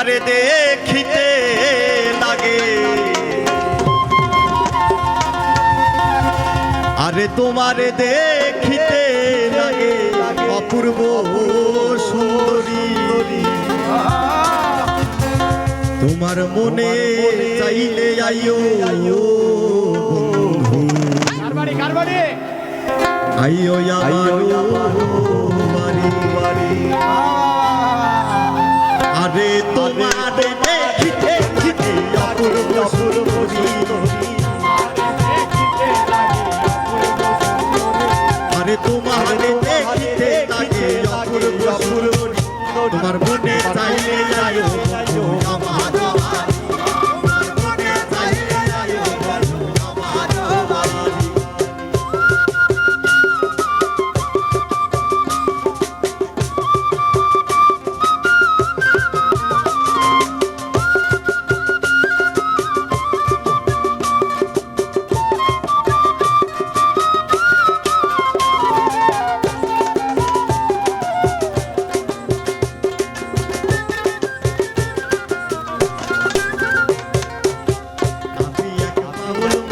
তোমারে দেখিতে লাগে। আরে তোমারে দেখিতে লাগে অপূর্ব সুন্দরী। তোমার মনে চাইলে আইও আইও আইও বাড়ি বাড়ি। আরে তোমার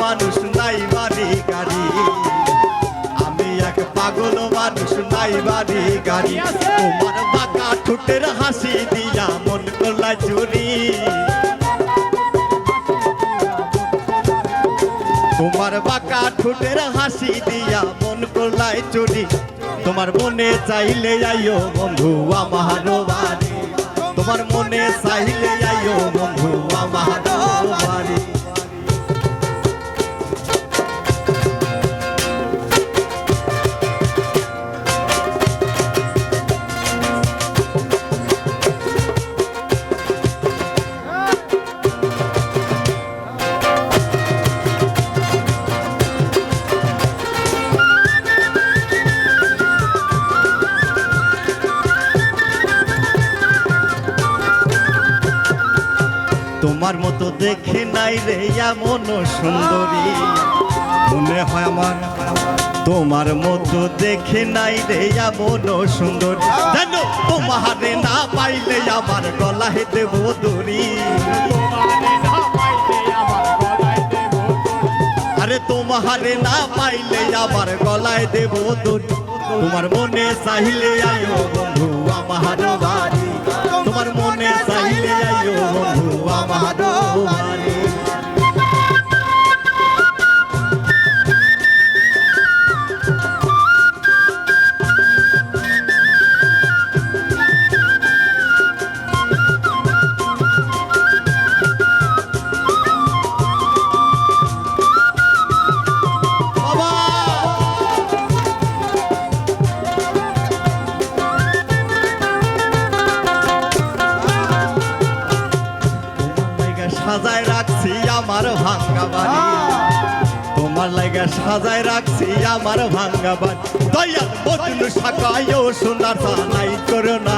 মানুষ নাই বাড়ি গাড়ি। আমি এক পাগল মানুষ নাই বাড়ি গাড়ি। তোমার বাঁকা ঠুটের হাসি দিয়া মন করলা চুরি। তোমার বাঁকা ঠুটের হাসি দিয়া মন করলাই চুরি। তোমার মনে চাইলে আইও বন্ধু আমার তোমার মনে চাইলে আইও বন্ধু আমার তোমার মতো দেখে নাই রে, এমন সুন্দরী। মনে হয় আমার তোমার মতো দেখে নাই রে, এমন সুন্দরী। জানো, তোমারে না পাইলে আমার আমার গলায় দেব আরে, তোমারে না পাইলে আমার গলায় দেব দড়ি। তোমার মনে চাইলে আয়ো বন্ধু, আমার বাড়ি। তোমার মনে চাইলে আয়ো বন্ধু আমার সাজায় রাখছি আমার ভাঙ্গা বাড়ি। তোমার লাগে সাজায় রাখছি আমার ভাঙ্গা বাড়ি। দয়াল বদলু সাকায় সোনার জানাই করো না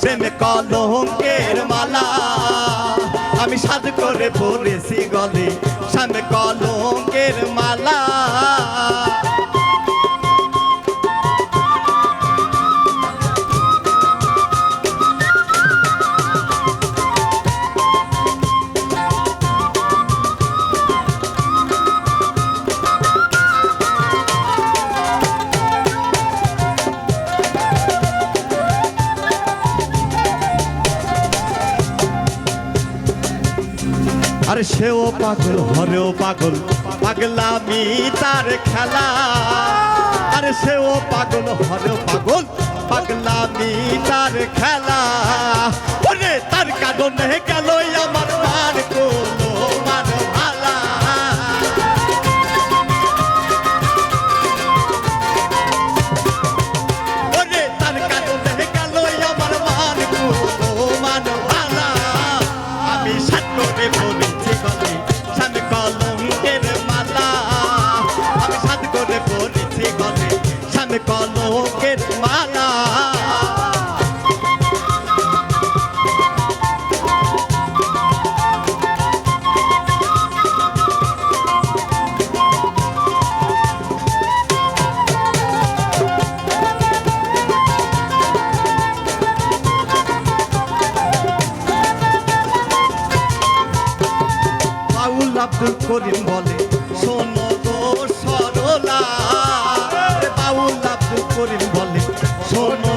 প্রেম কলঙ্কের মালা আমি সাজ করে পড়েছি সেও পাগল হরেও পাগল। পাগলামি তার খেলা। আর সেও পাগল হরেও পাগল পাগলামি তার খেলা। ওরে তার কারণে গেল আমার তার Oh, মার ভালা। তার আমি গলে সান কলঙ্কের মালা। আমি সাত করে পড়েছি গলে সান কলঙ্কের করিম বলে শোনো গো সরলা। বাউল আব্দুল করিম বলে শোনো